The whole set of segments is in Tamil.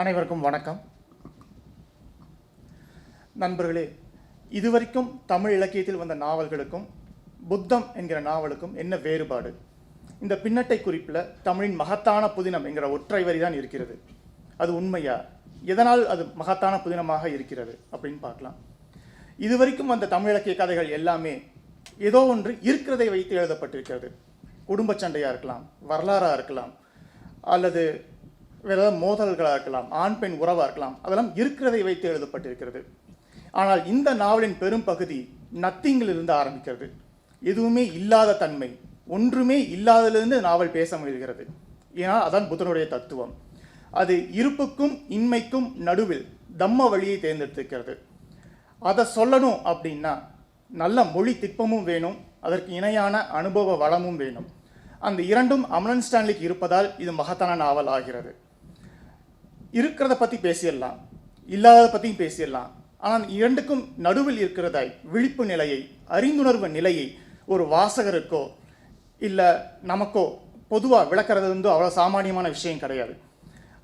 அனைவருக்கும் வணக்கம். நண்பர்களே இதுவரைக்கும் தமிழ் இலக்கியத்தில் வந்த நாவல்களுக்கும் புத்தம் என்கிற நாவலுக்கும் என்ன வேறுபாடு? இந்த பின்னட்டை குறிப்பில் தமிழின் மகத்தான புதினம் என்கிற ஒற்றை வரி தான் இருக்கிறது. அது உண்மையா? எதனால் அது மகத்தான புதினமாக இருக்கிறது அப்படின்னு பார்க்கலாம். இதுவரைக்கும் வந்த தமிழ் இலக்கிய கதைகள் எல்லாமே ஏதோ ஒன்று இருக்கிறதை வைத்து எழுதப்பட்டிருக்கிறது. குடும்ப சண்டையாக இருக்கலாம் வரலாறாக இருக்கலாம் அல்லது வேற மோதல்களாக இருக்கலாம் ஆண் பெண் உறவாக இருக்கலாம். அதெல்லாம் இருக்கிறதை வைத்து எழுதப்பட்டிருக்கிறது. ஆனால் இந்த நாவலின் பெரும் பகுதி நத்திங்கிலிருந்து ஆரம்பிக்கிறது. எதுவுமே இல்லாத தன்மை ஒன்றுமே இல்லாததிலிருந்து நாவல் பேச முயல்கிறது. ஏன்னா அதான் புத்தனுடைய தத்துவம். அது இருப்புக்கும் இன்மைக்கும் நடுவில் தம்ம வழியை தேர்ந்தெடுத்திருக்கிறது. அதை சொல்லணும் அப்படின்னா நல்ல மொழி திட்பமும் வேணும் அதற்கு இணையான அனுபவ வளமும் வேணும். அந்த இரண்டும் அமலன் ஸ்டான்லிக்கு இருப்பதால் இது மகத்தான நாவல் ஆகிறது. இருக்கிறத பற்றி பேசிடலாம் இல்லாததை பற்றியும் பேசிடலாம். ஆனால் இரண்டுக்கும் நடுவில் இருக்கிறதாய் விழிப்பு நிலையை அறிந்துணர்வு நிலையை ஒரு வாசகருக்கோ இல்லை நமக்கோ பொதுவாக விளக்கிறது வந்து அவ்வளோ சாமானியமான விஷயம் கிடையாது.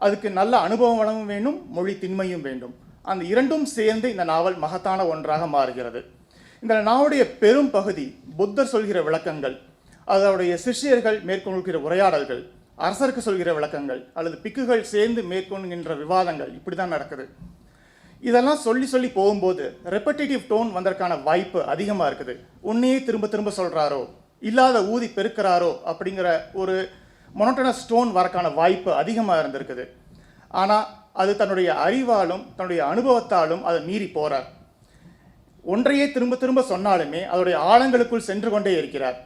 அதுக்கு நல்ல அனுபவம் வளமும் வேண்டும் மொழி திண்மையும் வேண்டும். அந்த இரண்டும் சேர்ந்து இந்த நாவல் மகத்தான ஒன்றாக மாறுகிறது. இந்த நாவலுடைய பெரும் பகுதி புத்தர் சொல்கிற விளக்கங்கள் அதனுடைய சிஷ்யர்கள் மேற்கொள்கிற உரையாடல்கள் அரசருக்கு சொல்கிற விளக்கங்கள் அல்லது பிக்குகள் சேர்ந்து மேற்கொள்கின்ற விவாதங்கள் இப்படி தான் நடக்குது. இதெல்லாம் சொல்லி சொல்லி போகும்போது ரெப்படேட்டிவ் டோன் வந்ததற்கான வாய்ப்பு அதிகமாக இருக்குது. உன்னையே திரும்ப திரும்ப சொல்கிறாரோ இல்லாத ஊதி பெருக்கிறாரோ? அப்படிங்கிற ஒரு மொனட்டனஸ் ஸ்டோன் வரக்கான வாய்ப்பு அதிகமாக இருந்திருக்குது. ஆனால் அது தன்னுடைய அறிவாலும் தன்னுடைய அனுபவத்தாலும் அதை மீறி போகிறார் ஒன்றையே திரும்ப திரும்ப சொன்னாலுமே அதோடைய ஆழங்களுக்குள் சென்று கொண்டே இருக்கிறார்.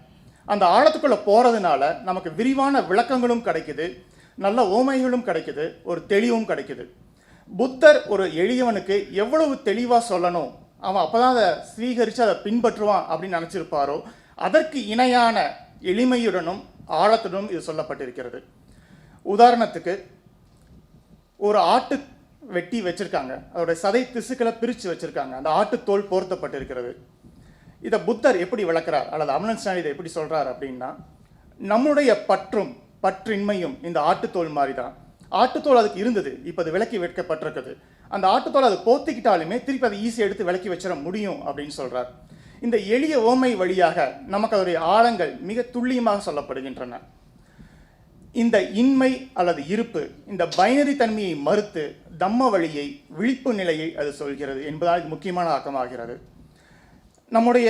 அந்த ஆழத்துக்குள்ளே போகிறதுனால நமக்கு விரிவான விளக்கங்களும் கிடைக்குது. நல்ல ஓமைகளும் கிடைக்குது. ஒரு தெளிவும் கிடைக்குது. புத்தர் ஒரு எளியவனுக்கு எவ்வளவு தெளிவாக சொல்லணும்? அவன் அப்போ தான் அதை ஸ்வீகரித்து அதை பின்பற்றுவான் அப்படின்னு நினச்சிருப்பாரோ? அதற்கு இணையான எளிமையுடனும் ஆழத்துடனும் இது சொல்லப்பட்டிருக்கிறது. உதாரணத்துக்கு ஒரு ஆட்டு வெட்டி வச்சுருக்காங்க. அதோட சதை திசுக்களை பிரித்து வச்சுருக்காங்க. அந்த ஆட்டுத்தோல் போர்த்தப்பட்டிருக்கிறது. இதை புத்தர் எப்படி விளக்குறார்? அல்லது அமலன் ஸ்டான் இதை எப்படி சொல்கிறார் அப்படின்னா நம்முடைய பற்றும் பற்றின்மையும் இந்த ஆட்டுத்தோல் மாதிரி தான் ஆட்டுத்தோல் அதுக்கு இருந்தது இப்போ அது விலக்கி வைக்கப்பட்டிருக்குது. அந்த ஆட்டுத்தோல் அது போத்திக்கிட்டாலுமே திருப்பி அதை ஈஸியாக எடுத்து விலக்கி வச்சிட முடியும் அப்படின்னு சொல்கிறார் இந்த எளிய ஓமை வழியாக நமக்கு அதோடைய ஆழங்கள் மிக துல்லியமாக சொல்லப்படுகின்றன. இந்த இன்மை அல்லது இருப்பு இந்த பைனரி தன்மையை மறுத்து தம்ம வழியை விழிப்பு நிலையை அது சொல்கிறது என்பதால் இது முக்கியமான ஆக்கமாகிறது. நம்முடைய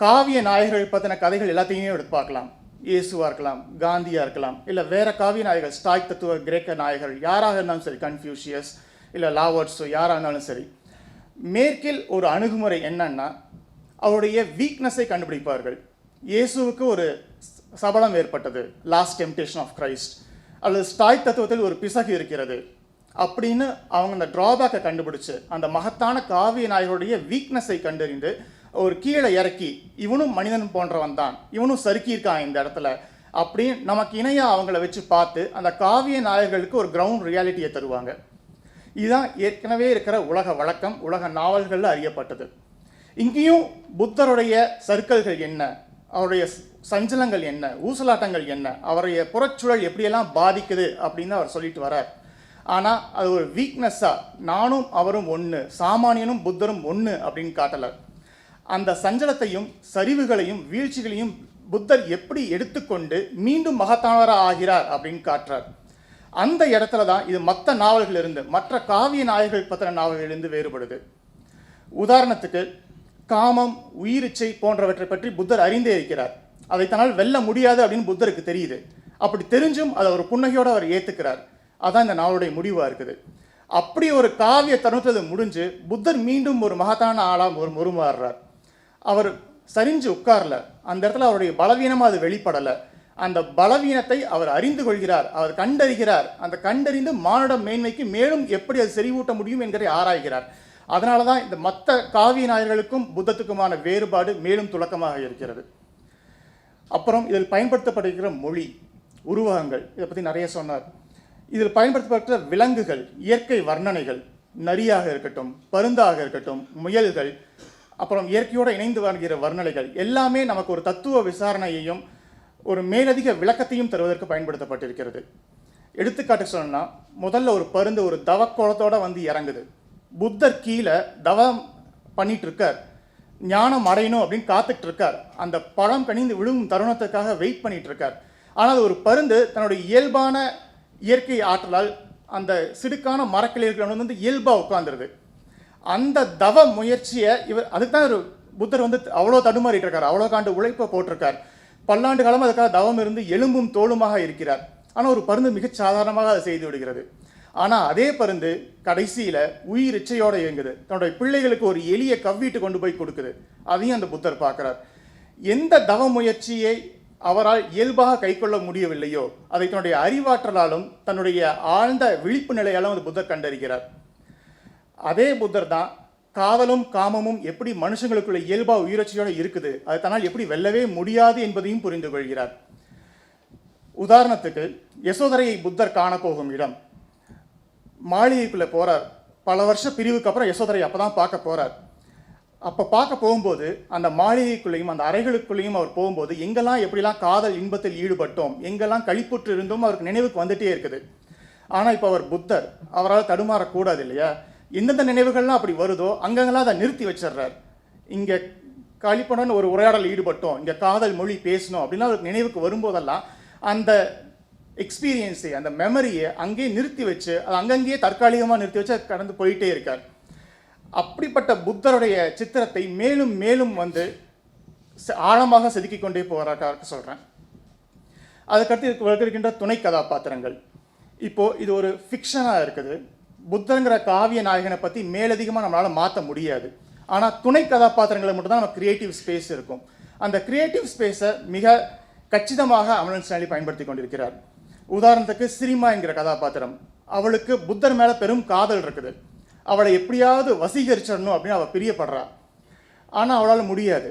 காவிய நாயகர்கள் பற்றின கதைகள் எல்லாத்தையுமே எடுத்து பார்க்கலாம். இயேசுவாக இருக்கலாம் காந்தியாக இருக்கலாம் இல்லை வேறு காவிய நாயகர்கள் ஸ்டாய் தத்துவ கிரேக்க நாயகர்கள் யாராக இருந்தாலும் சரி கன்ஃபியூஷியஸ் இல்லை லாவர்ட்ஸோ யாராக இருந்தாலும் சரி மேற்கில் ஒரு அணுகுமுறை என்னன்னா அவருடைய வீக்னஸை கண்டுபிடிப்பார்கள். இயேசுவுக்கு ஒரு சபலம் ஏற்பட்டது லாஸ்ட் டெம்டேஷன் ஆஃப் கிரைஸ்ட் அல்லது ஸ்டாய் தத்துவத்தில் ஒரு பிசகு இருக்கிறது. அப்படின்னு அவங்க அந்த ட்ராபேக்கை கண்டுபிடிச்சு அந்த மகத்தான காவிய நாயகருடைய வீக்னஸை கண்டறிந்து ஒரு கீழே இறக்கி இவனும் மனிதன் போன்றவன் தான். இவனும் சறுக்கியிருக்கான் இந்த இடத்துல. அப்படின்னு நமக்கு இணையாக அவங்கள வச்சு பார்த்து அந்த காவிய நாயகர்களுக்கு ஒரு கிரவுண்ட் ரியாலிட்டியை தருவாங்க. இதுதான் ஏற்கனவே இருக்கிற உலக வழக்கம் உலக நாவல்களில் அறியப்பட்டது. இங்கேயும் புத்தருடைய சர்க்கல்கள் என்ன? அவருடைய சஞ்சலங்கள் என்ன? ஊசலாட்டங்கள் என்ன? அவருடைய புறச்சூழல் எப்படியெல்லாம் பாதிக்குது அப்படின்னு அவர் சொல்லிட்டு வரார் ஆனால் அது ஒரு வீக்னஸ்ஸாக நானும் அவரும் ஒன்று சாமானியனும் புத்தரும் ஒன்று அப்படின்னு காட்டலை. அந்த சஞ்சலத்தையும் சரிவுகளையும் வீழ்ச்சிகளையும் புத்தர் எப்படி எடுத்துக்கொண்டு மீண்டும் மகத்தானவராக ஆகிறார் அப்படின்னு காட்டுறார். அந்த இடத்துல தான் இது மற்ற நாவல்கள் இருந்து மற்ற காவிய நாயகர்கள் பத்திர நாவல்களிலிருந்து வேறுபடுது. உதாரணத்துக்கு காமம் உயிரிச்சை போன்றவற்றை பற்றி புத்தர் அறிந்தே இருக்கிறார். அதை தன்னால் வெல்ல முடியாது அப்படின்னு புத்தருக்கு தெரியுது. அப்படி தெரிஞ்சும் அதை ஒரு புன்னகையோடு அவர் ஏற்றுக்கிறார் அதான் இந்த நாவலுடைய முடிவாக இருக்குது. அப்படி ஒரு காவிய தருணத்தில் முடிஞ்சு புத்தர் மீண்டும் ஒரு மகத்தான ஆளாக ஒரு உருமாறுறார் அவர் சரிஞ்சு உட்கார்ல. அந்த இடத்துல அவருடைய பலவீனமாக அது வெளிப்படலை. அந்த பலவீனத்தை அவர் அறிந்து கொள்கிறார். அவர் கண்டறிகிறார். அந்த கண்டறிந்து மானுட மேன்மைக்கு மேலும் எப்படி அது செறிவூட்ட முடியும் என்கிறதை ஆராய்கிறார். அதனால தான் இந்த மற்ற காவிய நாயர்களுக்கும் புத்தத்துக்குமான வேறுபாடு மேலும் துலக்கமாக இருக்கிறது. அப்புறம் இதில் பயன்படுத்தப்படுகிற மொழி உருவகங்கள் இதை பற்றி நிறைய சொன்னார். இதில் பயன்படுத்தப்பட்ட விலங்குகள் இயற்கை வர்ணனைகள் நரியாக இருக்கட்டும் பருந்தாக இருக்கட்டும் முயல்கள் அப்புறம் இயற்கையோடு இணைந்து வருகிற வர்ணனைகள் எல்லாமே நமக்கு ஒரு தத்துவ விசாரணையையும் ஒரு மேலதிக விளக்கத்தையும் தருவதற்கு பயன்படுத்தப்பட்டிருக்கிறது. எடுத்துக்காட்டு சொல்லணும்னா முதல்ல ஒரு பருந்து ஒரு தவக்கோலத்தோட வந்து இறங்குது. புத்தர் கீழே தவம் பண்ணிகிட்ருக்கார் இருக்கார் ஞானம் அடையணும் அப்படின்னு காத்துட்டு இருக்கார் அந்த பழம் கனிந்து விழும் தருணத்துக்காக வெயிட் பண்ணிகிட்டு இருக்கார் ஆனால் ஒரு பருந்து தன்னுடைய இயல்பான இயற்கை ஆற்றலால் அந்த சிடுக்கான மரக்கிளைகள் வந்து இயல்பாக உட்காந்துருது அந்த தவ முயற்சியை இவர் அதுக்கு தான் ஒரு புத்தர் வந்து அவ்வளோ தடுமாறிட்டு இருக்கார் அவ்வளோ காண்டு உழைப்பை போட்டிருக்கார். பல்லாண்டு காலம் அதுக்காக தவம் இருந்து எலும்பும் தோளுமாக இருக்கிறார். ஆனால் ஒரு பருந்து மிகச் சாதாரணமாக அதை செய்து விடுகிறது. ஆனால் அதே பருந்து கடைசியில் உயிர் இச்சையோடு இயங்குது. தன்னுடைய பிள்ளைகளுக்கு ஒரு எளிய கவ்விட்டு கொண்டு போய் கொடுக்குது. அதையும் அந்த புத்தர் பார்க்குறார். எந்த தவ முயற்சியை அவரால் இயல்பாக கைக்கொள்ள முடியவில்லையோ அதை தன்னுடைய அறிவாற்றலாலும் தன்னுடைய ஆழ்ந்த விழிப்பு நிலையாலும் அந்த புத்தர் கண்டறிகிறார். அதே புத்தர் தான் காதலும் காமமும் எப்படி மனுஷங்களுக்குள்ள இயல்பா உயிரச்சியோடு இருக்குது அது தன்னால் எப்படி வெல்லவே முடியாது என்பதையும் புரிந்து கொள்கிறார். உதாரணத்துக்கு யசோதரையை புத்தர் காணப்போகும் இடம். மாளிகைக்குள்ளே போகிறார் பல வருஷ பிரிவுக்கு அப்புறம் யசோதரை அப்பதான் பார்க்க போகிறார் அப்போ பார்க்க போகும்போது அந்த மாளிகைக்குள்ளேயும் அந்த அறைகளுக்குள்ளேயும் அவர் போகும்போது எங்கெல்லாம் எப்படிலாம் காதல் இன்பத்தில் ஈடுபட்டோம் எங்கெல்லாம் கழிப்புற்று இருந்தோம் அவருக்கு நினைவுக்கு வந்துட்டே இருக்குது. ஆனால் இப்போ அவர் புத்தர். அவரால் தடுமாறக்கூடாது இல்லையா? எந்தெந்த நினைவுகள்லாம் அப்படி வருதோ அங்கங்கெல்லாம் அதை நிறுத்தி வச்சிடுறார். இங்கே கழிப்பணும்னு ஒரு உரையாடல் ஈடுபட்டோம். இங்கே காதல் மொழி பேசணும் அப்படின்னா அவருக்கு நினைவுக்கு வரும்போதெல்லாம் அந்த எக்ஸ்பீரியன்ஸை அந்த மெமரியை அங்கேயே நிறுத்தி வச்சு அது அங்கங்கேயே தற்காலிகமாக நிறுத்தி வச்சு அது கடந்து போயிட்டே இருக்கார். அப்படிப்பட்ட புத்தருடைய சித்திரத்தை மேலும் மேலும் வந்து ஆழமாக செதுக்கி கொண்டே போகிறாக்க சொல்கிறேன் அதுக்கடுத்து இருக்கின்ற துணை கதாபாத்திரங்கள். இப்போது இது ஒரு ஃபிக்ஷனாக இருக்குது. புத்தருங்கிற காவிய நாயகனை பற்றி மேலதிகமாக நம்மளால் மாற்ற முடியாது. ஆனால் துணை கதாபாத்திரங்களை மட்டும்தான் நம்ம கிரியேட்டிவ் ஸ்பேஸ் இருக்கும். அந்த கிரியேட்டிவ் ஸ்பேஸை மிக கச்சிதமாக அமலன் ஸ்டாலி பயன்படுத்தி கொண்டிருக்கிறார். உதாரணத்துக்கு சினிமா என்கிற கதாபாத்திரம். அவளுக்கு புத்தர் மேலே பெரும் காதல் இருக்குது. அவளை எப்படியாவது வசீகரிச்சிடணும் அப்படின்னு அவள் பிரியப்படுறா. ஆனால் அவளால் முடியாது.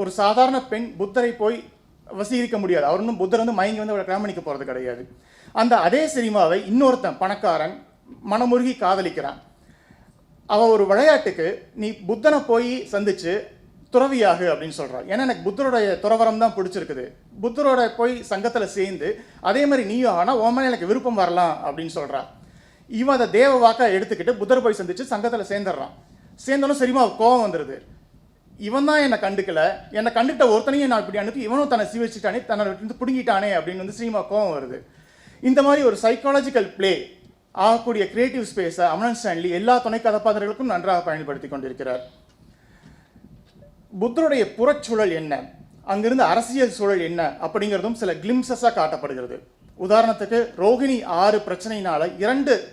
ஒரு சாதாரண பெண் புத்தரை போய் வசீகரிக்க முடியாது. அவர் இன்னும் புத்தர் வந்து மயங்கி வந்து அவளை கல்யாணம் பண்ணிக்க போகிறது கிடையாது. அந்த அதே சினிமாவை இன்னொருத்தன் பணக்காரன் மனமுருகி காதலிக்கிறான். அவள் ஒரு விளையாட்டுக்கு நீ புத்தனை போய் சந்திச்சு துறவியாகு அப்படின்னு சொல்கிறான் ஏன்னா எனக்கு புத்தருடைய துறவரம் தான் பிடிச்சிருக்குது. புத்தரோட போய் சங்கத்தில் சேர்ந்து அதே மாதிரி நீயும் ஆனால் உன் மேல எனக்கு விருப்பம் வரலாம் அப்படின்னு சொல்கிறான் இவன் அதை தேவ வாக்கா எடுத்துக்கிட்டு புத்தர் போய் சந்திச்சு சங்கத்தில் சேர்ந்துடுறான். சேர்ந்தாலும் சரிமா கோவம் வந்துடுது இவன் தான் என்னை கண்டுக்கல. என்னை கண்டுட்ட ஒருத்தனையும் நான் இப்படி அனுப்பி இவனும் தன்னை சிவிச்சிட்டானே தன்னை விட்டு பிடுங்கிட்டானே அப்படின்னு வந்து சினிமா கோவம் வருது. இந்த மாதிரி ஒரு சைக்காலஜிக்கல் ப்ளே ஆகக்கூடிய கிரியேட்டிவ் ஸ்பேஸை அமனன் ஸ்டான்லி எல்லா துணை கதாபாத்திரங்களுக்கும் நன்றாக பயன்படுத்தி கொண்டிருக்கிறார். புத்தருடைய புறச்சூழல் என்ன? அங்கிருந்து அரசியல் சூழல் என்ன? அப்படிங்கிறதும் சில கிளிம்சஸாக காட்டப்படுகிறது. உதாரணத்துக்கு ரோகிணி ஆறு பிரச்சனையினால இரண்டு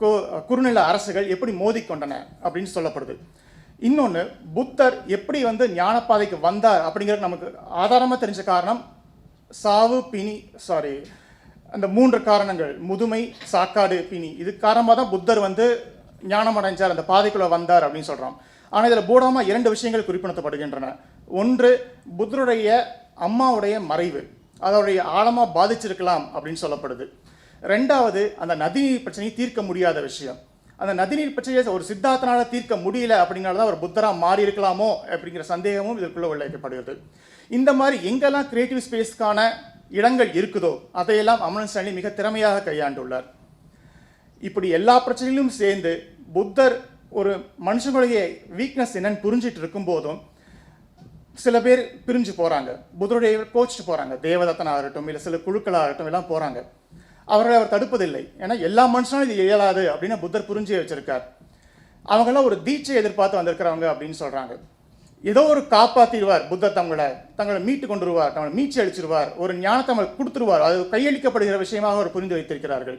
கு- குறுநில அரசுகள் எப்படி மோதிக்கொண்டன அப்படின்னு சொல்லப்படுது. இன்னொன்று புத்தர் எப்படி வந்து ஞானப்பாதைக்கு வந்தார் அப்படிங்கிறது நமக்கு ஆதாரமாக தெரிஞ்ச காரணம் சாவு பிணி சாரி அந்த மூன்று காரணங்கள். முதுமை சாக்காடு பிணி. இது காரணமாக தான் புத்தர் வந்து ஞானம் அடைஞ்சார் அந்த பாதைக்குள்ளே வந்தார் அப்படின்னு சொல்கிறோம் ஆனால் இதில் பூடாமல் இரண்டு விஷயங்கள் குறிப்பிடப்படுகின்றன ஒன்று புத்தருடைய அம்மாவுடைய மறைவு. அதோடைய ஆழமாக பாதிச்சிருக்கலாம் அப்படின்னு சொல்லப்படுது. ரெண்டாவது அந்த நதிநீர் பிரச்சனையை தீர்க்க முடியாத விஷயம். அந்த நதிநீர் பிரச்சனையை ஒரு சித்தார்த்தனால் தீர்க்க முடியல அப்படின்னால்தான் ஒரு புத்தராக மாறி இருக்கலாமோ அப்படிங்கிற சந்தேகமும் இதற்குள்ளே உள்ளிக்கப்படுகிறது இந்த மாதிரி எங்கெல்லாம் கிரியேட்டிவ் ஸ்பேஸ்க்கான இடங்கள் இருக்குதோ அதையெல்லாம் அமரன் சாணி மிக திறமையாக கையாண்டுள்ளார். இப்படி எல்லா பிரச்சனையிலும் சேர்ந்து புத்தர் ஒரு மனுஷங்களுடைய வீக்னஸ் என்னன்னு புரிஞ்சிட்டு இருக்கும் போதும் சில பேர் பிரிஞ்சு போகிறாங்க புத்தருடைய கோச்சிட்டு போகிறாங்க தேவதத்தனாக ஆகட்டும் இல்லை சில குழுக்களாக இருக்கட்டும் எல்லாம் போகிறாங்க அவர்களை அவர் தடுப்பதில்லை. ஏன்னா எல்லா மனுஷனும் இது இயலாது அப்படின்னு புத்தர் புரிஞ்சு வச்சிருக்கார். அவங்கெல்லாம் ஒரு தீட்சை எதிர்பார்த்து வந்திருக்கிறவங்க அப்படின்னு சொல்கிறாங்க ஏதோ ஒரு காப்பாற்றிடுவார் புத்தர் தங்களை தங்களை மீட்டு கொண்டு வருவார் தங்களை மீட்சி அளிச்சிருவார் ஒரு ஞானத்தை அவங்களுக்கு கொடுத்துருவார். அது கையளிக்கப்படுகிற விஷயமாக அவர் புரிந்து வைத்திருக்கிறார்கள்.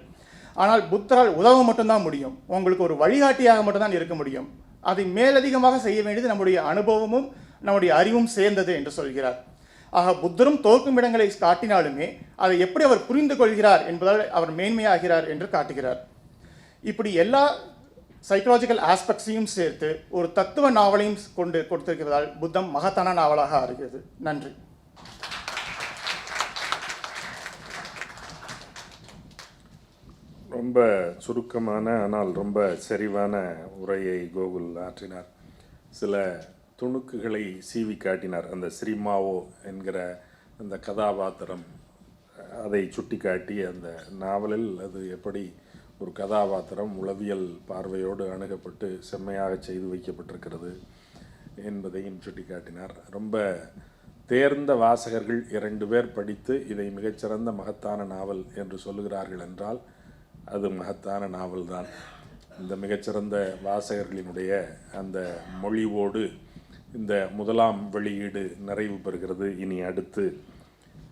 ஆனால் புத்தரால் உதவ மட்டும்தான் முடியும். உங்களுக்கு ஒரு வழிகாட்டியாக மட்டும்தான் இருக்க முடியும். அதை மேலதிகமாக செய்ய வேண்டியது நம்முடைய அனுபவமும் நம்முடைய அறிவும் சேர்ந்தது என்று சொல்கிறார். ஆக புத்தரும் தோற்கும் இடங்களை காட்டினாலுமே அதை எப்படி அவர் புரிந்து கொள்கிறார் என்பதால் அவர் மேன்மையாகிறார் என்று காட்டுகிறார். இப்படி எல்லா சைக்கலாஜிக்கல் ஆஸ்பெக்ட்ஸையும் சேர்த்து ஒரு தத்துவ நாவலையும் கொண்டு கொடுத்திருக்கிறதால் புத்தம் மகத்தான நாவலாக ஆறுகிறது. நன்றி. ரொம்ப சுருக்கமான ஆனால் ரொம்ப செறிவான உரையை கோகுல் ஆற்றினார். சில துணுக்குகளை சீவி காட்டினார். அந்த ஸ்ரீமாவோ என்கிற அந்த கதாபாத்திரம் அதை சுட்டிக்காட்டி அந்த நாவலில் அது எப்படி ஒரு கதாபாத்திரம் உளவியல் பார்வையோடு அணுகப்பட்டு செம்மையாக செய்து வைக்கப்பட்டிருக்கிறது என்பதையும் சுட்டிக்காட்டினார். ரொம்ப தேர்ந்த வாசகர்கள் இரண்டு பேர் படித்து இதை மிகச்சிறந்த மகத்தான நாவல் என்று சொல்லுகிறார்கள் என்றால் அது மகத்தான நாவல்தான். இந்த மிகச்சிறந்த வாசகர்களினுடைய அந்த மொழிவோடு இந்த முதலாம் வெளியீடு நிறைவு பெறுகிறது. இனி அடுத்து